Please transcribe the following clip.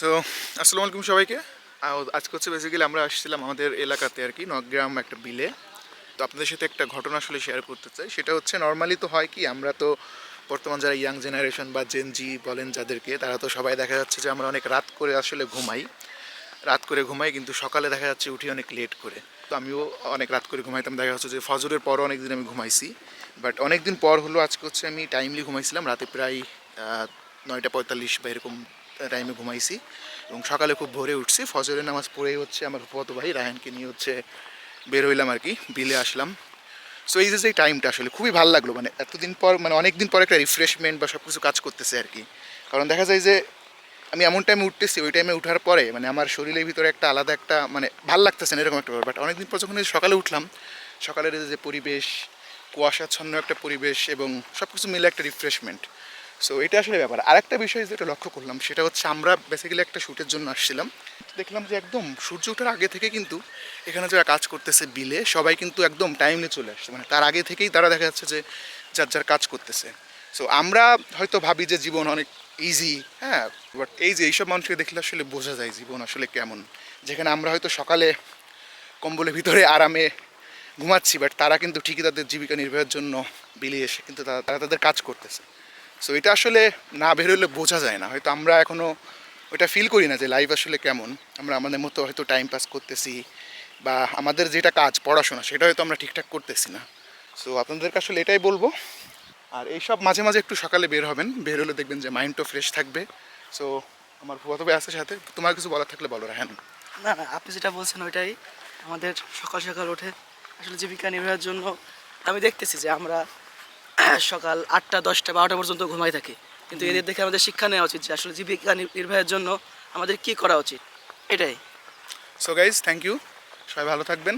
So আসসালামু আলাইকুম সবাইকে। আজকে হচ্ছে বেসিক্যালি আমরা আসছিলাম আমাদের এলাকাতে আর কি নগ্রাম একটা বিলে। তো আপনাদের সাথে একটা ঘটনা আসলে শেয়ার করতে চাই। সেটা হচ্ছে নর্মালি তো হয় কি, আমরা তো বর্তমান যারা ইয়াং জেনারেশন বা জেনজি বলেন যাদেরকে, তারা তো সবাই দেখা যাচ্ছে যে আমরা অনেক রাত করে আসলে ঘুমাই। রাত করে ঘুমাই কিন্তু সকালে দেখা যাচ্ছে উঠি অনেক লেট করে। তো আমিও অনেক রাত করে ঘুমাইতাম। দেখা যাচ্ছে যে ফজরের পরও অনেক দিন আমি ঘুমাইছি। বাট অনেক দিন পর হলো আজকে হচ্ছে আমি টাইমলি ঘুমাইছিলাম। রাতে প্রায় নয়টা পঁয়তাল্লিশ বা এরকম টাইমে ঘুমাইছি এবং সকালে খুব ভোরে উঠছি। ফজরের নামাজ পড়েই হচ্ছে আমার ফুফাতো ভাই রায়হানকে নিয়ে হচ্ছে বের হইলাম আর কি, বিলে আসলাম। সো এই যে যে টাইমটা আসলে খুবই ভালো লাগল মানে এতদিন পর মানে অনেক দিন পর একটা রিফ্রেশমেন্ট বা সব কিছু কাজ করতেছে আর কি। কারণ দেখা যায় যে, আমি এমন টাইমে উঠতেছি, ওই টাইমে উঠার পরে মানে আমার শরীরের ভিতরে একটা আলাদা একটা মানে ভালো লাগতেছে না, এরকম একটা ব্যাপার। বাট অনেকদিন পর যখন সকালে উঠলাম, সকালের যে পরিবেশ, কুয়াশাচ্ছন্ন একটা পরিবেশ এবং সব কিছু মিলে একটা রিফ্রেশমেন্ট সো এটা আসলে ব্যাপার। আরেকটা বিষয় যেটা লক্ষ্য করলাম, সেটা হচ্ছে আমরা বেসিক্যালি একটা শ্যুটের জন্য আসছিলাম। দেখলাম যে একদম সূর্য ওঠার আগে থেকে কিন্তু এখানে যারা কাজ করতেছে বিলে, সবাই কিন্তু একদম টাইমলি চলে আসছে। মানে তার আগে থেকেই তারা দেখা যাচ্ছে যে যার যার কাজ করতেছে। সো আমরা হয়তো ভাবি যে জীবন অনেক ইজি হ্যাঁ? বাট এই যে এইসব মানুষকে দেখলে আসলে বোঝা যায় জীবন আসলে কেমন। যেখানে আমরা হয়তো সকালে কম্বলের ভিতরে আরামে ঘুমাচ্ছি বাট তারা কিন্তু ঠিকই তাদের জীবিকা নির্বাহের জন্য বিলিয়ে এসে কিন্তু তারা তারা তাদের কাজ করতেছে। সো এটা আসলে না বেরোলে বোঝা যায় না। হয়তো আমরা এখনও ওইটা ফিল করি না যে লাইফ আসলে কেমন। আমরা আমাদের মতো হয়তো টাইম পাস করতেছি বা আমাদের যেটা কাজ, পড়াশোনা, সেটা হয়তো আমরা ঠিকঠাক করতেছি না। সো আপনাদেরকে আসলে এটাই বলব। আর এইসব মাঝে মাঝে একটু সকালে বের হবেন। বের হলে দেখবেন যে মাইন্ডটা ফ্রেশ থাকবে। সো আমার ফুয়াতো ভাই আছে সাথে। তোমার কিছু বলার থাকলে বলো হ্যাঁ না না, আপনি যেটা বলছেন ওইটাই। আমাদের সকাল সকাল উঠে আসলে জীবিকা নির্বাহের জন্য আমি দেখতেছি যে আমরা সকাল আটটা দশটা বারোটা পর্যন্ত ঘুমাই থাকে। কিন্তু এদের দেখে আমাদের শিক্ষা নেওয়া উচিত যে আসলে জীবিকা নির্বাহের জন্য আমাদের কি করা উচিত। এটাই। সো গাইজ থ্যাংক ইউ সবাই ভালো থাকবেন।